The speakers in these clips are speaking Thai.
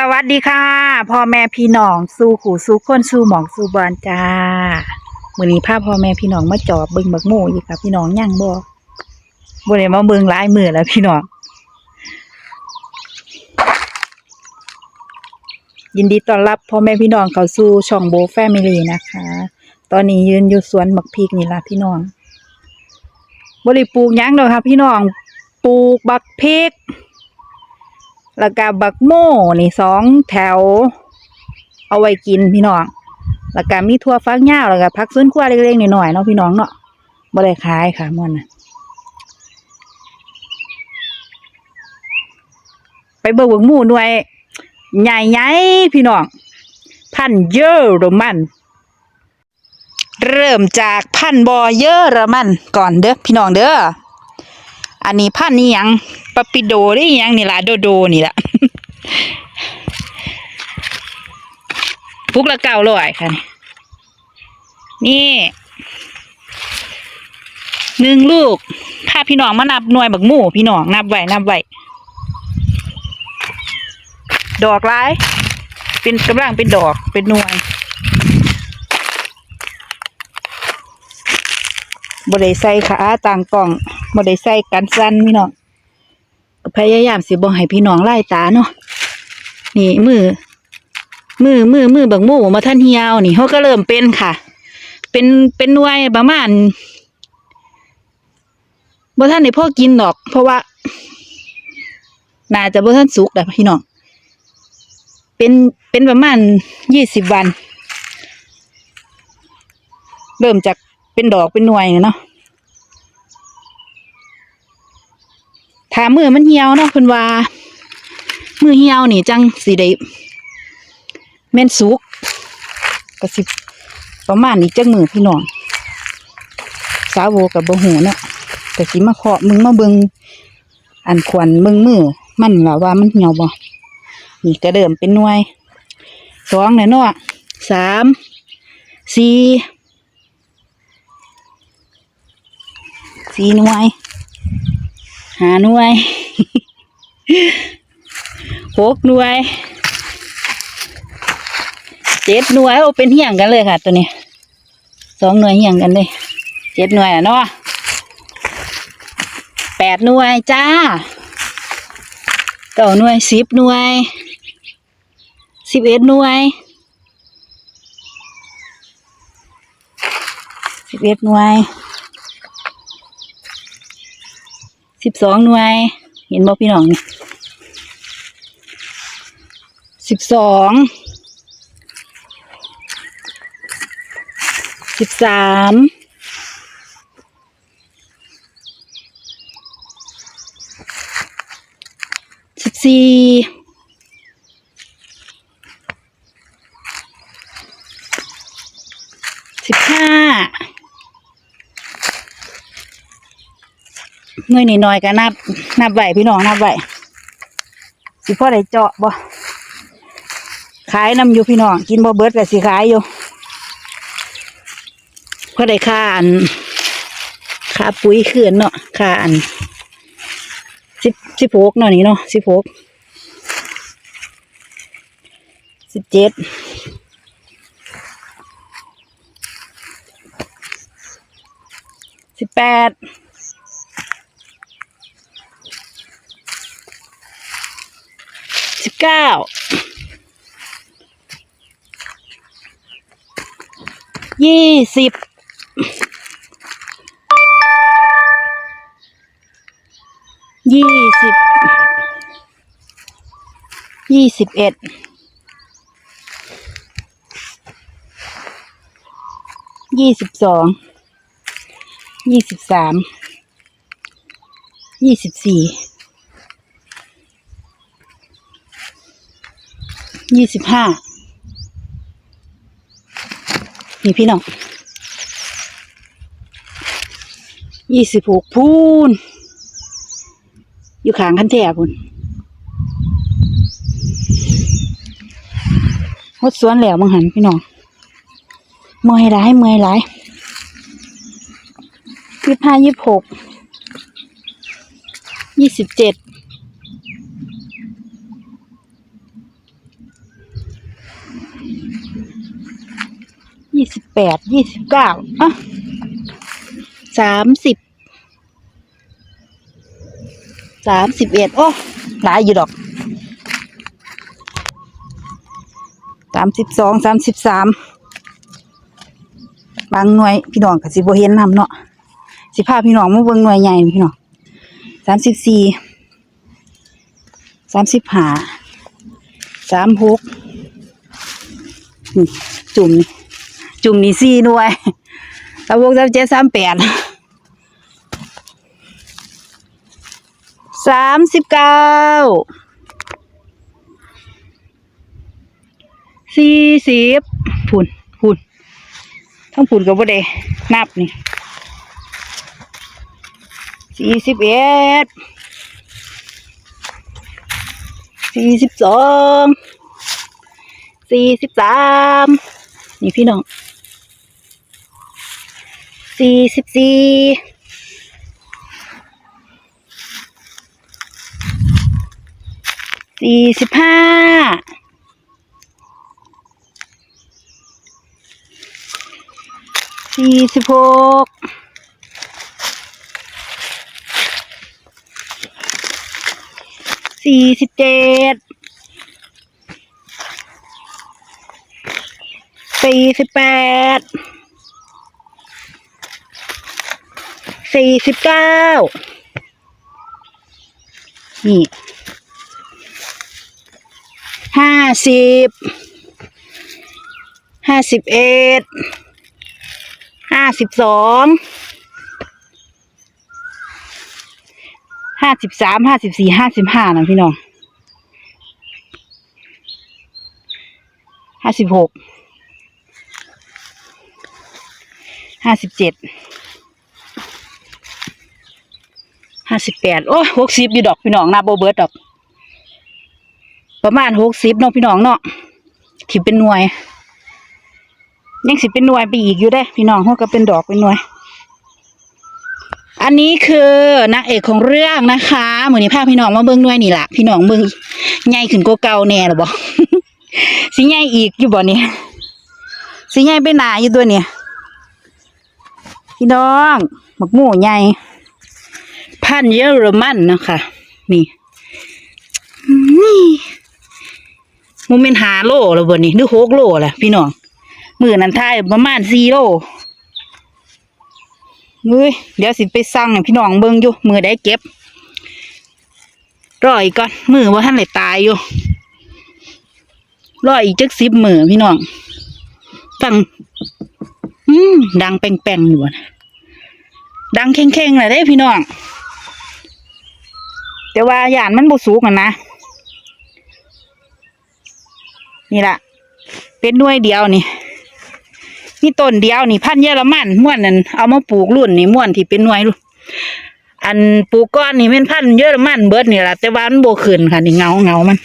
สวัสดีค่ะพ่อแม่พี่น้องสู้ขู่สู้คนสู้หมองสู้บอลจ้ามื้อนี้พาพพ่อแม่พี่น้องมาจอบเบิ่งบักโม่อีกค่ะพี่น้องยังบ่บ่ได้มาเบิ่งหลายมือแล้วพี่น้อง ยินดีต้อนรับพ่อแม่พี่น้องเข้าสู่ช่องโบแฟมิลี่นะคะ ตอนนี้ยืนอยู่สวนบักพริกนี่ละพี่น้องบ่ได้ปลูกหยังดอกค่ะพี่น้อง ปลูกบักพริก แล้วก็บักโม่นี่สองแถว เอาไว้กินพี่น้อง แล้วก็มีทั่วฟักยาวแล้วก็ผักสวนครัวเล็กๆหน้อยๆเนาะพี่น้องเนาะบ่ได้ขายค่ะมันนะไปเบิ่งบักหมู่หน่วย ใหญ่ๆพี่น้อง พันเยอรมัน เริ่มจากพันบอเยอรมันก่อนเด้อพี่น้องเด้ออันนี้พันนี่ยัง ปาปิโดได้อิยังนี่ล่ะโดโดนี่ล่ะพุกละเก้าร้อยค่ะ นี่หนึ่งลูกถ้าพี่น้องมานับหน่วยบักหมู่พี่น้องนับไว้นับไว้ดอกร้าย เป็นกำลังเป็นดอกเป็นหน่วยบ่ได้ใส่ขาต่างกล่องบ่ได้ใส่กันสั้นพี่น้อง พยายามสิบ่ให้พี่น้องไล่ตาเนาะนี่มือมือมือมือบักมู่มาท่านเหี่ยวนี่เขาก็เริ่มเป็นค่ะ เป็นเป็นหน่วยประมาณบ่ท่านได้พ่อกินดอก เพราะว่าน่าจะบ่ท่านสุกแหละพี่น้องเป็นเป็นประมาณยี่สิบวัน เริ่มจากเป็นดอกเป็นหน่วยเนาะ ถ้ามือมันเหี่ยวเนาะเพิ่นว่า มือเหี่ยวนี่จังสิได้แม่นสุกก็สิประมาณนี้จักมือพี่น้องสาวโวกับบ่หูเนาะก็สิมาเคาะมึงมาเบิงอันขวัญมึงมือมันล่ะว่ามันเหี่ยวบ่นี่ก็เริ่มเป็นหน่วยสองแล้วเนาะสามสี่สี่หน่วย หาหน่วยหกหน่วยเจ็ดหน่วยโอ้เป็นเหี่ยงกันเลยค่ะ ตัวนี้สองหน่วยเหี่ยงกันเลยเจ็ดหน่วยอะเนาะแปดหน่วยจ้าเก้าหน่วยสิบหน่วยสิบเอ็ดหน่วยสิบเอ็ดหน่วย สิบสองหน่วย เห็นบ่พี่น้องนี่สิบสองสิบสามสิบสี่สิบห้า เมื่อนี่น้อยก็นับ นับไหวพี่น้องนับไหวสิพ่อได้เจาะบ่ขายนำอยู่พี่น้อง กินบ่เบิดก็สิขายอยู่พ่อได้ค่าอันค่าปุ๋ยเขื่อนเนาะค่าอันสิบสิบหกเนาะนี่เนาะสิบหกสิบเจ็ดสิบแปดสิบ เก้ายี่สิบยี่สิบยี่สิบเอ็ดยี่สิบสองยี่สิบสามยี่สิบสี่ ยี่สิบห้านี่พี่น้องยี่สิบหกพูนอยู่ขางคันแท่พูนหดสวนแล้วมังหันพี่น้องเมื่อยร้ายเมื่อยร้ายยี่สิบห้ายี่สิบหกยี่สิบเจ็ด ยี่สิบ แปดยี่สิบเก้าอะสามสิบสามสิบเอ็ดโอ้หลายอยู่ดอกสามสิบสองสามสิบสามบางหน่วยพี่น้องก็สิบเห็นนำเนาะสิพาพี่น้องมาเบิ่งหน่วยใหญ่พี่น้องสามสิบสี่สามสิบห้าสามหกจุ่มนี่ จุ่มนี่สี่หน่วยสามหกสามเจ็ดสามแปดสามสิบเก้าสี่สิบพุ่นพุ่นทั้งพุ่นกับบ่ได้นับนี่สี่สิบเอ็ดสี่สิบสองสี่สิบสามนี่พี่น้อง สี่สิบสี่สี่สิบห้าสี่สิบหกสี่สิบเจ็ดสี่สิบแปด สี่สิบเก้านี่ห้าสิบห้าสิบเอ็ดห้าสิบสองห้าสิบสามห้าสิบสี่ห้าสิบห้านะพี่น้องห้าสิบหกห้าสิบเจ็ด ห้าสิบแปดโอ้หกสิบอยู่ดอกพี่น้องนาโบเบิร์ดดอก ประมาณหกสิบเนาะพี่น้องเนาะที่เป็นหน่วย ยังสิเป็นหน่วยไปอีกอยู่ได้ พี่น้องเขาก็เป็นดอกเป็นหน่วย อันนี้คือนางเอกของเรื่องนะคะเหมือนในี้พพี่น้องมาเบิ้งหน่วยนี่ละพี่น้องเบิ้งใหญ่ขึ้นกว่าเก่าแน่หรอบ่สิใหญ่อีกอยู่บ่เนี่ยสิใหญ่ไปหนาอยู่ตัวเนี่ยพี่น้องหมกหมูใหญ่ พันเยอรมันนะคะนี่นี่มเมนหาโลแล้วบ่นี่หรือหกโลแหละพี่น้องมือนั้นทายประมาณสี่โลเฮ้ยเดี๋ยวสิไปสั่งพี่น้องเบิ่งอยู่มือได้เก็บรออีกก่อนมือว่าท่านเลยตายอยู่รออีกจักสิบมือพี่น้องฟังอืมดังแป้งๆอยู่นะดังแข็งๆเลยเด้พี่น้อง แต่ว่าหยานมันบ่สูงอะนะนี่ล่ะเป็นหน่วยเดียวนี่นี่ต้นเดียวนี่พันเยอรมันม่วนนั่นเอามาปลูกรุ่นนี่ม่วนที่เป็นหน่วยรุ่นอันปลูกก้อนนี่เป็นพันเยอรมันเบิร์ดนี่แหละแต่ว่ามันโบขึ้นค่ะนี่เงาเงามัน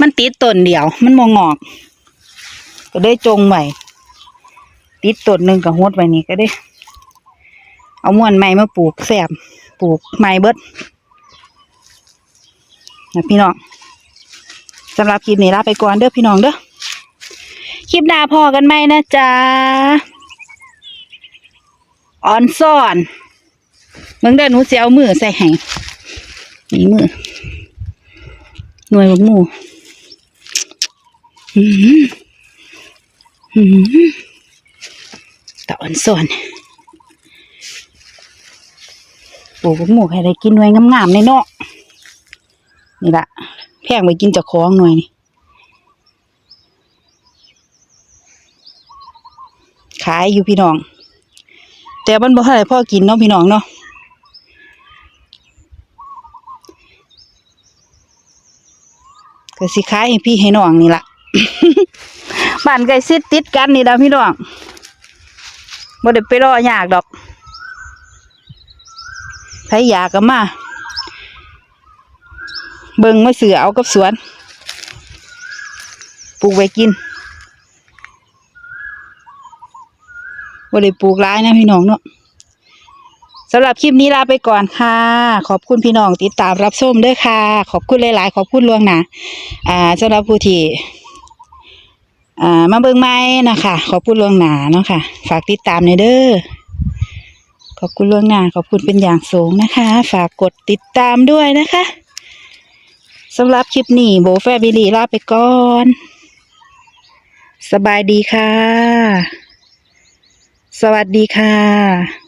มันติดต้นเดียว มันมองงอก ก็ได้จงไว้ติดต้นหนึ่งกับหดไว้นี่ก็ได้ เอาม่วนใหม่มาปลูกแซมปลูกใหม่เบิดนะพี่น้องสำหรับคลิปนี้ลาไปก่อนเด้อพี่น้องเด้อคลิปหน้าพอกันไหมนะจ๊ะออนซ่อนเมืองเดินหนูเสียวมือใส่แห่งนี่มือหน่วยบักหมูหืมหืมตะออนซ่อน ปลูกหมูให้ได้กินหน่วยงามๆในเนาะนี่ละแพงไปกินจากของหน่วยนี่ขายอยู่พี่น้อง แต่มันบ่เท่าไหร่พ่อกินเนาะพี่น้องเนาะก็สิขายให้พี่ให้น้องนี่ละบ้านใกล้ซิดติดกันนี่ล่ะพี่น้องบ่ได้ไปรอยากดอก ใครอยากก็มา เบิ่งมาเสือเอากับสวน ปลูกไว้กินบ่ได้ปลูกร้ายนะพี่น้องเนาะสำหรับคลิปนี้ลาไปก่อนค่ะ ขอบคุณพี่น้องติดตามรับชมด้วยค่ะ ขอบคุณหลาย ๆ ขอบคุณล่วงหน้าอ่าสำหรับผู้ที่อ่ามาเบิ่งไม้นะคะขอบคุณล่วงหนาเนาะค่ะ ฝากติดตามในเด้อ ขอบคุณล่วงหน้าขอบคุณเป็นอย่างสูงนะคะ ฝากกดติดตามด้วยนะคะสำหรับคลิปนี้โบแฟบิลีลาไปก่อน สบายดีค่ะ สวัสดีค่ะ